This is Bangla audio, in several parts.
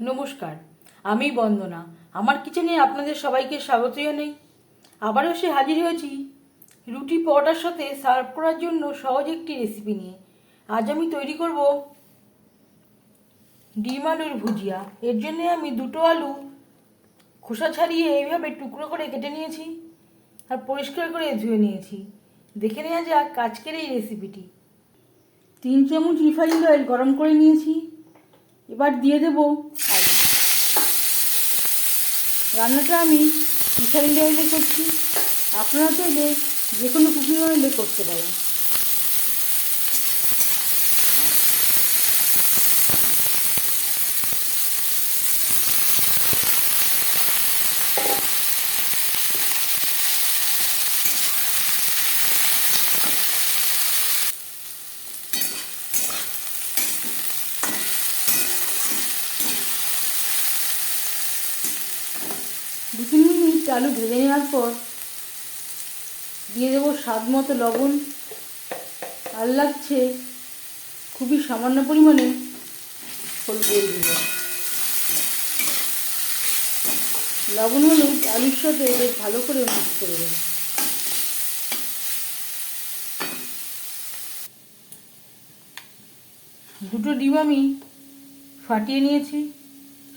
নমস্কার, আমি বন্দনা। আমার কিচেনে আপনাদের সবাইকে স্বাগত জানাই। আবারও সে হাজির হয়েছি রুটি পরোটার সাথে সার্ভ করার জন্য সহজ একটি রেসিপি নিয়ে। আজ আমি তৈরি করব ডিম আলুর ভুজিয়া। এর জন্য আমি দুটো আলু খোসা ছাড়িয়ে এইভাবে টুকরো করে কেটে নিয়েছি আর পরিষ্কার করে ধুয়ে নিয়েছি। দেখে নেওয়া যাক আজকের এই রেসিপিটি তিন চামচ রিফাইন্ড অয়েল গরম করে নিয়েছি। এবার দিয়ে দেবো আলু রান্নাটা আমি রিফাইন্ড অয়েলে করছি। আপনারা চাইলে যে কোনো কুকিং অয়েলে করতে পারেন। দু তিন মিনিট আলু ভেজে নেওয়ার পর দিয়ে দেবো স্বাদ মতো লবণ। আর লাগছে খুবই সামান্য পরিমাণে হলুদের গুঁড়ো। লবণ হলুদ, আলুর সাথে বেশ ভালো করে মিক্স করে দেবো। দুটো ডিম আমি ফাটিয়ে নিয়েছি।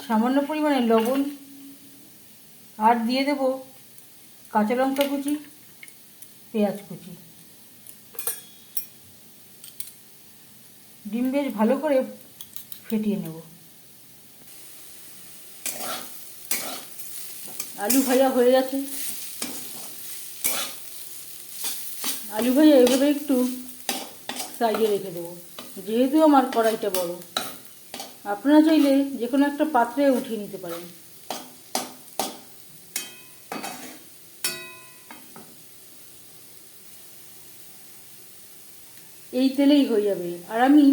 সামান্য পরিমাণে লবণ আর দিয়ে দেব কাঁচা লঙ্কা কুচি, পেঁয়াজ কুচি। ডিম বেশ ভালো করে ফেটিয়ে নেব। আলু ভাজা হয়ে গেছে। আলু ভাজা এভাবে একটু সাইডে রেখে দেবো, যেহেতু আমার কড়াইটা বড়। আপনারা চাইলে যে কোনো একটা পাত্রে উঠিয়ে নিতে পারেন। এই তেলেই হয়ে যাবে। আর আমি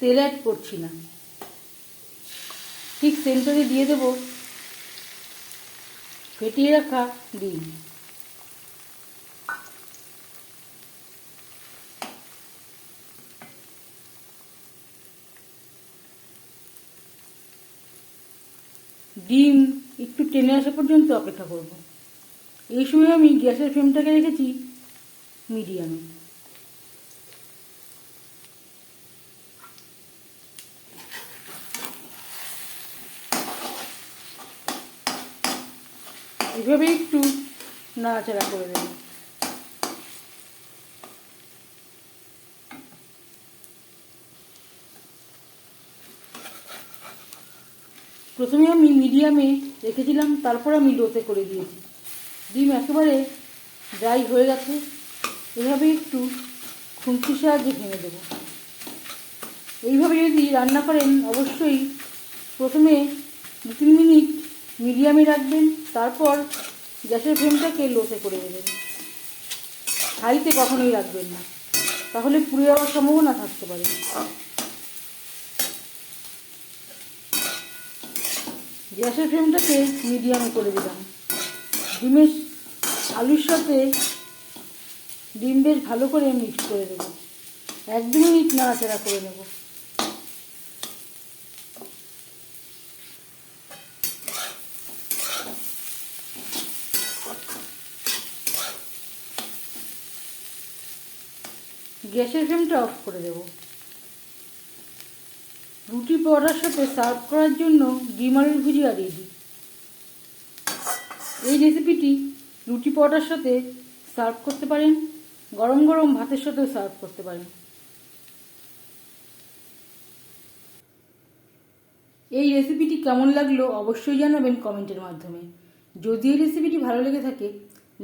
তেল অ্যাড করছি না। ঠিক সেন্টারে দিয়ে দেব। ফেটিয়ে রাখা ডিম। ডিম একটু টেনে আসা পর্যন্ত অপেক্ষা করব। এই সময় আমি গ্যাসের ফ্লেমটাকে রেখেছি মিডিয়ামে। এভাবে একটু নাড়াচাড়া করে দেব। প্রথমে আমি মিডিয়ামে রেখেছিলাম, তারপর আমি লোতে করে দিয়েছি। ডিম একেবারে ড্রাই হয়ে গেছে, এভাবে একটু খুন্তির সাহায্যে ভেঙে দেব। এইভাবে যদি রান্না করেন, অবশ্যই প্রথমে দু তিন মিনিট মিডিয়ামে রাখবেন, তারপর গ্যাসের ফ্লেমটাকে লোতে করে দেবেন হাইতে কখনোই রাখবেন না। তাহলে পুড়ে যাওয়ার সম্ভাবনা থাকতে পারে। গ্যাসের ফ্লেমটাকে মিডিয়ামে করে দিলাম। ডিমের আলুর সাথে ডিম বেশ ভালো করে মিক্স করে দেবো এক দু মিনিট নাড়াচাড়া করে নেব। গ্যাসের ফ্লেমটা অফ করে দেব। রুটি পরোটার সাথে সার্ভ করার জন্য ডিম আলুর ভুজিয়া রেডি এই রেসিপিটি রুটি পরোটার সাথে সার্ভ করতে পারেন, গরম গরম ভাতের সাথেও সার্ভ করতে পারেন। এই রেসিপিটি কেমন লাগল অবশ্যই জানাবেন কমেন্টের মাধ্যমে। যদি এই রেসিপিটি ভালো লেগে থাকে,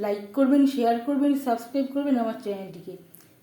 লাইক করবেন, শেয়ার করবেন, সাবস্ক্রাইব করবেন আমার চ্যানেলটিকে।